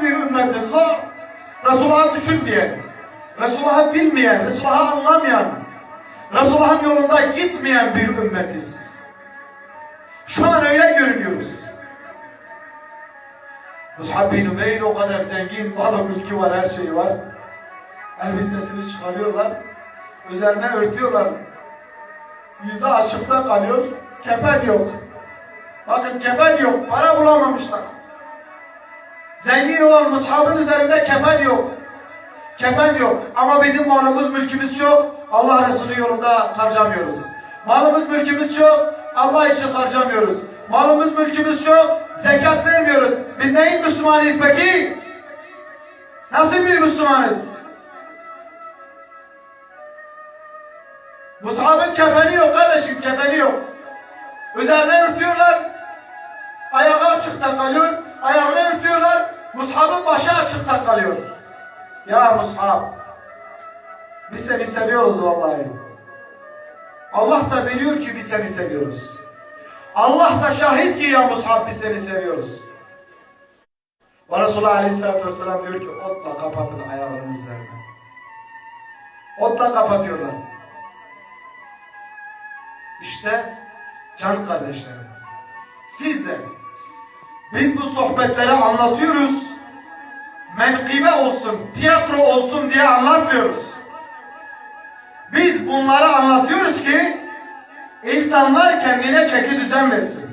zor bir ümmetin, zor. Resulullah'ı düşün diye. Resulullah'ı bilmeyen, Resulullah'ı anlamayan, Resulullah'ın yolunda gitmeyen bir ümmetiz. Şu an öyle görünüyoruz. Mus'ab bin Umeyr o kadar zengin, malı mülkü var, her şeyi var. Elbisesini çıkarıyorlar, üzerine örtüyorlar. Yüzü açıkta kalıyor, kefen yok. Bakın kefen yok, para bulamamışlar. Zengin olan Mus'ab'ın üzerinde kefen yok. Kefen yok. Ama bizim malımız, mülkümüz çok. Allah Resulü yolunda harcamıyoruz. Malımız, mülkümüz çok. Allah için harcamıyoruz. Malımız, mülkümüz çok. Zekat vermiyoruz. Biz neyin Müslümanıyız peki? Nasıl bir Müslümanız? Musab'ın kefeni yok kardeşim, kefeni yok. Üzerine örtüyorlar. Ayağı açıkta kalıyor. Mushab'ın başı açıkta kalıyor. Ya Mus'ab, biz seni seviyoruz vallahi. Allah da biliyor ki biz seni seviyoruz. Allah da şahit ki ya Mus'ab biz seni seviyoruz. Ve Resulullah Aleyhisselatü Vesselam diyor ki otla kapatın ayağının üzerine. Otla kapatıyorlar. İşte can kardeşlerim. Siz de biz bu sohbetleri anlatıyoruz menkıbe olsun, tiyatro olsun diye anlatmıyoruz. Biz bunları anlatıyoruz ki insanlar kendine çeki düzen versin.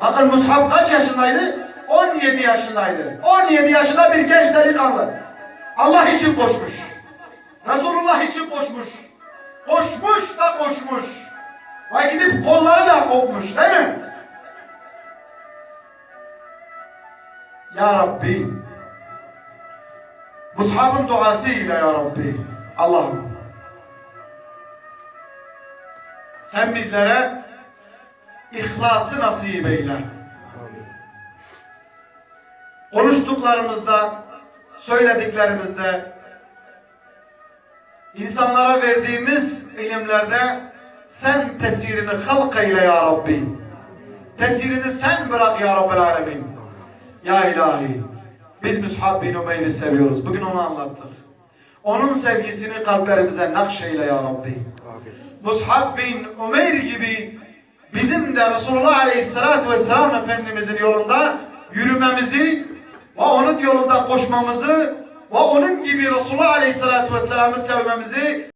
Bakın Musab kaç yaşındaydı? 17 yaşındaydı. 17 yaşında bir genç delikanlı. Allah için koşmuş. Resulullah için koşmuş. Koşmuş da koşmuş. Ve gidip kolları da kopmuş değil mi? Ya Rabbi Mushab'ın duasıyla ya Rabbi. Allah'ım. Sen bizlere ihlası nasip eyle. Konuştuklarımızda, söylediklerimizde, insanlara verdiğimiz ilimlerde sen tesirini halk eyle ya Rabbi. Tesirini sen bırak ya Rabbel Alemin. Ya ilahi. Biz Müshab bin Umeyr'i seviyoruz. Bugün onu anlattık. Onun sevgisini kalplerimize nakşeyle ya Rabbi. Mushab bin Umeyr gibi bizim de Resulullah Aleyhisselatü Vesselam Efendimizin yolunda yürümemizi ve onun yolunda koşmamızı ve onun gibi Resulullah Aleyhisselatü Vesselam'ı sevmemizi